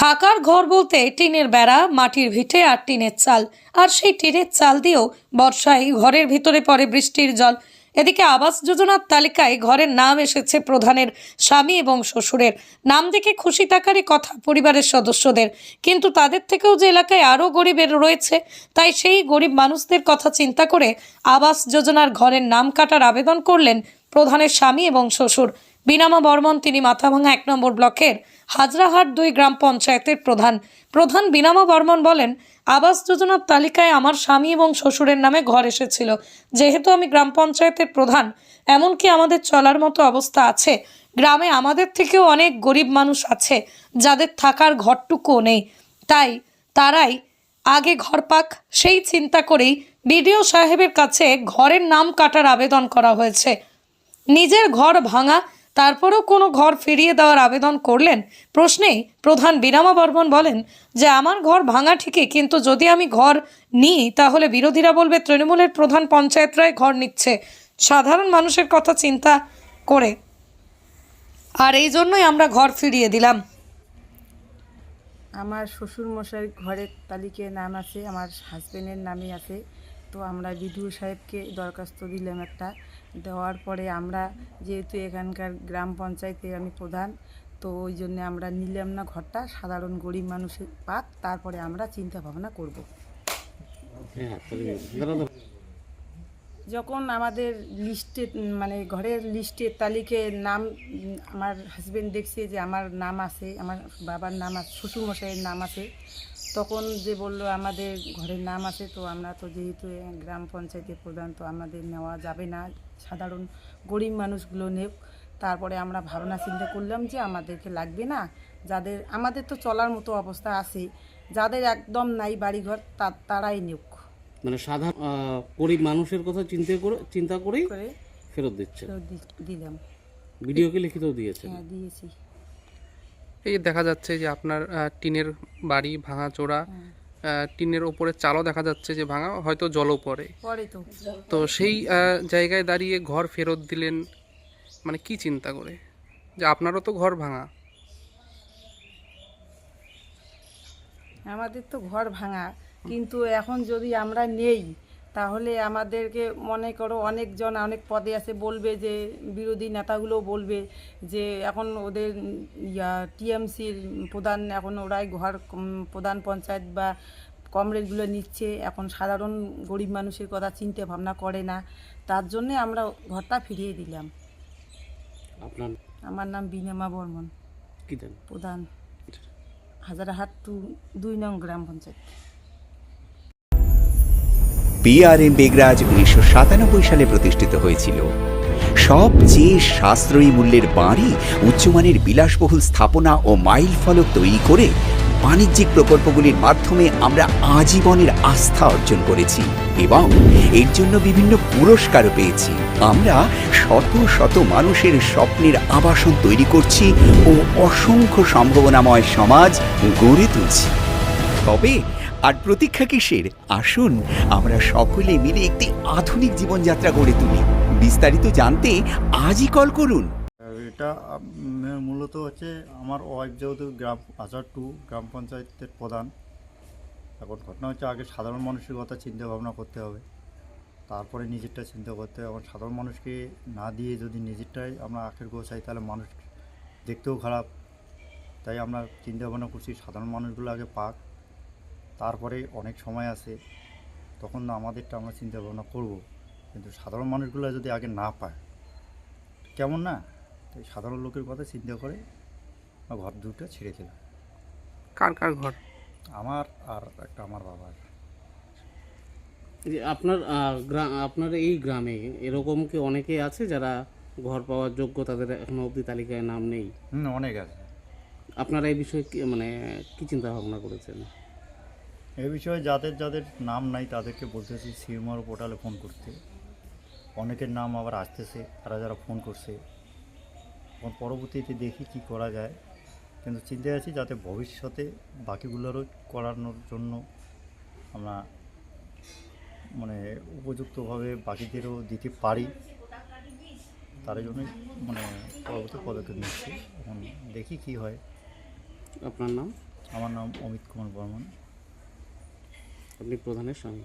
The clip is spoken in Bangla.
থাকার ঘর বলতে টিনের বেড়া, মাটির ভিটে আর টিনের চাল। আর সেই টিনের চাল দিয়েও বর্ষায় ঘরের ভিতরে পড়ে বৃষ্টির জল। এদিকে আবাস যোজনার তালিকায় ঘরের নাম এসেছে প্রধানের স্বামী এবং শ্বশুরের। নাম দেখে খুশি থাকারই কথা পরিবারের সদস্যদের। কিন্তু তাদের থেকেও যে এলাকায় আরও গরিবের রয়েছে, তাই সেই গরিব মানুষদের কথা চিন্তা করে আবাস যোজনার ঘরের নাম কাটার আবেদন করলেন প্রধানের স্বামী এবং শ্বশুর। বিনামা বর্মন, তিনি মাথাভাঙা এক নম্বর ব্লকের হাজরাহাট দুই গ্রাম পঞ্চায়েতের প্রধান। প্রধান বিনামা বর্মন বলেন, আবাস যোজনার তালিকায় আমার স্বামী এবং শ্বশুরের নামে ঘর এসেছিল। যেহেতু আমি গ্রাম পঞ্চায়েতের প্রধান, এমনকি আমাদের চলার মতো অবস্থা আছে, গ্রামে আমাদের থেকেও অনেক গরিব মানুষ আছে, যাদের থাকার ঘরটুকুও নেই। তাই তারাই আগে ঘর পাক, সেই চিন্তা করেই বিডিও সাহেবের কাছে ঘরের নাম কাটার আবেদন করা হয়েছে। নিজের ঘর ভাঙা তারপরেও কোনো ঘর ফিরিয়ে দেওয়ার আবেদন করলেন? প্রশ্নেই প্রধান বিনামা বর্মন বলেন যে, আমার ঘর ভাঙা ঠিকই, কিন্তু যদি আমি ঘর নিই, তাহলে বিরোধীরা বলবে তৃণমূলের প্রধান পঞ্চায়েতরাই ঘর নিচ্ছে। সাধারণ মানুষের কথা চিন্তা করে। আর এই জন্যই আমরা ঘর ফিরিয়ে দিলাম। আমার শ্বশুর মশাই ঘরের তালিকায় নাম আছে, আমার হাজব্যান্ডের নামে আছে। তো আমরা বিডিও সাহেবকে দরখাস্ত দিলাম একটা। দেওয়ার পরে আমরা যেহেতু এখানকার গ্রাম পঞ্চায়েতে আমি প্রধান, তো ওই জন্য আমরা নিলাম না ঘরটা সাধারণ গরিব মানুষের পাক, তারপরে আমরা চিন্তা ভাবনা করব। যখন আমাদের লিস্টে মানে ঘরের লিস্টের তালিকায় নাম, আমার হাজব্যান্ড দেখছে যে আমার নাম আছে, আমার বাবার নাম আছে, শ্বশুরমশাইয়ের নাম আছে, তখন যে বলল আমাদের ঘরের নাম আছে, তো আমরা তো যেহেতু গ্রাম পঞ্চায়েতের প্রধান, তো আমাদের নেওয়া যাবে না সাধারণ গরিব মানুষগুলো নেব তারপরে আমরা ভাবনা চিন্তা করলাম যে আমাদেরকে লাগবে না। যাদের আমাদের তো চলার মতো অবস্থা আছে যাদের একদম নাই বাড়িঘর তা তারাই নেব মানে সাধারণ গরিব মানুষের কথা চিন্তা করে চিন্তা করেই করে ফেরত দিচ্ছে। দিলাম। ভিডিওকে লিখিত দিয়েছেন। হ্যাঁ দিয়েছি। এই দেখা যাচ্ছে যে আপনার টিনের বাড়ি ভাঙা চোরা আহ, টিনের ওপরে চালও দেখা যাচ্ছে যে ভাঙা হয়তো জলও পড়ে। তো। সেই জায়গায় দাঁড়িয়ে ঘর ফেরত দিলেন মানে কি চিন্তা করে? যে আপনারও তো ঘর ভাঙা। আমাদের তো ঘর ভাঙা কিন্তু এখন যদি আমরা নেই তাহলে আমাদেরকে মনে করো অনেকজন অনেক পদে আছে বলবে যে বিরোধী নেতাগুলো বলবে যে এখন ওদের ইয়া টিএমসির প্রধান এখন ওরাই ঘর প্রধান পঞ্চায়েত বা কমরেডগুলো নিচ্ছে। এখন সাধারণ গরিব মানুষের কথা চিন্তা ভাবনা করে না। তার জন্যে আমরা ঘরটা ফিরিয়ে দিলাম। আপনার আমার নাম বিনেমা বর্মন। প্রধান। হাজারহাট টু দুই নং গ্রাম পঞ্চায়েত। পিআরএম বেগরাজ উনিশশো সাতানব্বই সালে প্রতিষ্ঠিত হয়েছিল। সবচেয়ে সাশ্রয়ী মূল্যের বাড়ি, উচ্চমানের বিলাসবহুল স্থাপনা ও মাইল ফলক তৈরি করে বাণিজ্যিক প্রকল্পগুলির মাধ্যমে আমরা আজীবনের আস্থা অর্জন করেছি এবং এর জন্য বিভিন্ন পুরস্কারও পেয়েছি। আমরা শত শত মানুষের স্বপ্নের আবাসন তৈরি করছি ও অসংখ্য সম্ভাবনাময় সমাজ গড়ে তুলছি। তবে আর প্রতীক্ষা কিসের? আসুন, আমরা সকলে মিলে একটি আধুনিক জীবনযাত্রা গড়ে তুলি। বিস্তারিত জানতে আজই কল করুন। এটা মূলত হচ্ছে আমার ওয়াইফ যেহেতু গ্রাম আচার টু, গ্রাম পঞ্চায়েতের প্রধান। এখন ঘটনা হচ্ছে আগে সাধারণ মানুষের কথা চিন্তা ভাবনা করতে হবে। তারপরে নিজেরটা চিন্তা করতে হবে। এখন সাধারণ মানুষকে না দিয়ে যদি নিজেরটাই আমরা আখের গোছাই, তাহলে মানুষ দেখতেও খারাপ। তাই আমরা চিন্তা ভাবনা করছি সাধারণ মানুষগুলো আগে পাক। তারপরে অনেক সময় আছে তখন না আমাদেরটা আমরা চিন্তা ভাবনা করব। কিন্তু সাধারণ মানুষগুলো যদি আগে না পায় কেমন না? তাই সাধারণ লোকের কথা চিন্তা করে ঘর দুটো ছেড়ে দিলাম। কার কার ঘর? আমার আর একটা আমার বাবার। এই যে আপনার আপনার এই গ্রামে এরকম কি অনেকে আছে যারা ঘর পাওয়ার যোগ্য তাদের এখনও অবধি তালিকায় নাম নেই? অনেক আছে। আপনারা এই বিষয়ে কি মানে কি চিন্তা ভাবনা করেছেন? এই বিষয়ে যাদের যাদের নাম নাই তাদেরকে বলতেছি সিএমআর পোর্টালে ফোন করতে। অনেকের নাম আবার আসতেছে তারা যারা ফোন করছে। এখন পরবর্তীতে দেখি কি করা যায়। কিন্তু চিন্তায় আছি যাতে ভবিষ্যতে বাকিগুলোরও করানোর জন্য আমরা মানে উপযুক্তভাবে বাকিদেরও দিতে পারি। তার জন্যই মানে পরবর্তী পদক্ষেপ নিচ্ছি। এখন দেখি কি হয়। আপনার নাম? আমার নাম অমিত কুমার বর্মন। আপনি প্রধানের স্বামী